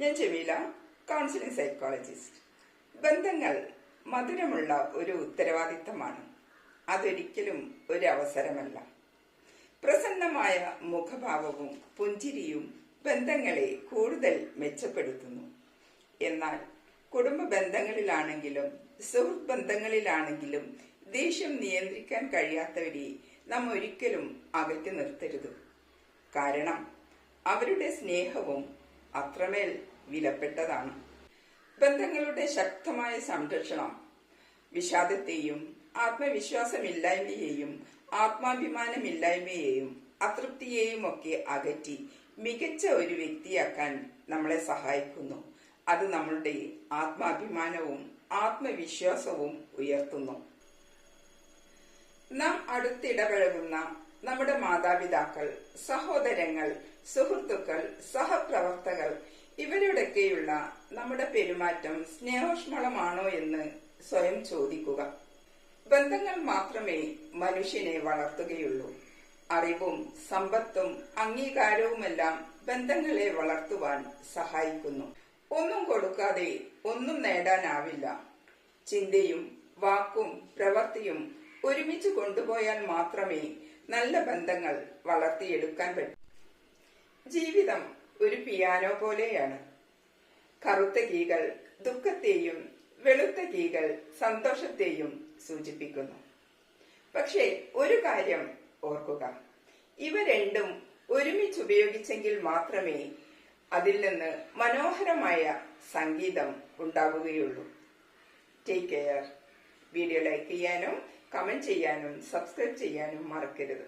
ഞാൻ Jameela counselling psychologist ബന്ധങ്ങൾ മധുരമുള്ള ഒരു ഉത്തരവാദിത്തമാണ്. അതൊരിക്കലും ഒരു അവസരമല്ല പ്രസന്നമായ മുഖഭാവവും പുഞ്ചിരിയും ബന്ധങ്ങളെ കൂടുതൽ മെച്ചപ്പെടുത്തുന്നു. എന്നാൽ കുടുംബ ബന്ധങ്ങളിലാണെങ്കിലും സുഹൃത്ത് ബന്ധങ്ങളിലാണെങ്കിലും ദേഷ്യം നിയന്ത്രിക്കാൻ കഴിയാത്തവരെ നാം ഒരിക്കലും അകറ്റി നിർത്തരുത്. കാരണം അവരുടെ സ്നേഹവും അത്രമേൽ വിലപ്പെട്ടതാണ്. ബന്ധങ്ങളുടെ ശക്തമായ സംരക്ഷണം വിഷാദത്തെയും ആത്മവിശ്വാസമില്ലായ്മയെയും ആത്മാഭിമാനമില്ലായ്മയെയും അതൃപ്തിയെയും ഒക്കെ അകറ്റി മികച്ച ഒരു വ്യക്തിയാക്കാൻ നമ്മളെ സഹായിക്കുന്നു. അത് നമ്മളുടെ ആത്മാഭിമാനവും ആത്മവിശ്വാസവും ഉയർത്തുന്നു. നാം അടുത്തിടപഴകുന്ന നമ്മുടെ മാതാപിതാക്കൾ സഹോദരങ്ങൾ സുഹൃത്തുക്കൾ സഹപ്രവർത്തകർ ഇവരോടൊക്കെയുള്ള നമ്മുടെ പെരുമാറ്റം സ്നേഹോഷ്മളമാണോ എന്ന് സ്വയം ചോദിക്കുക. ബന്ധങ്ങൾ മാത്രമേ മനുഷ്യനെ വളർത്തുകയുള്ളൂ. അറിവും സമ്പത്തും അംഗീകാരവുമെല്ലാം ബന്ധങ്ങളെ വളർത്തുവാൻ സഹായിക്കുന്നു. ഒന്നും കൊടുക്കാതെ ഒന്നും നേടാനാവില്ല. ചിന്തയും വാക്കും പ്രവൃത്തിയും ഒരുമിച്ച് കൊണ്ടുപോയാൽ മാത്രമേ നല്ല ബന്ധങ്ങൾ വളർത്തിയെടുക്കാൻ പറ്റൂ. ജീവിതം ഒരു പിയാനോ പോലെയാണ്. കറുത്ത കീകൾ ദുഃഖത്തെയും വെളുത്ത കീകൾ സന്തോഷത്തെയും സൂചിപ്പിക്കുന്നു. പക്ഷേ ഒരു കാര്യം ഓർക്കുക. ഇവ രണ്ടും ഒരുമിച്ച് ഉപയോഗിച്ചെങ്കിൽ മാത്രമേ അതിൽ നിന്ന് മനോഹരമായ സംഗീതം ഉണ്ടാവുകയുള്ളൂ. ടേക്ക് കെയർ വീഡിയോ ലൈക്ക് ചെയ്യാനും കമന്റ് ചെയ്യാനും സബ്സ്ക്രൈബ് ചെയ്യാനും മറക്കരുത്.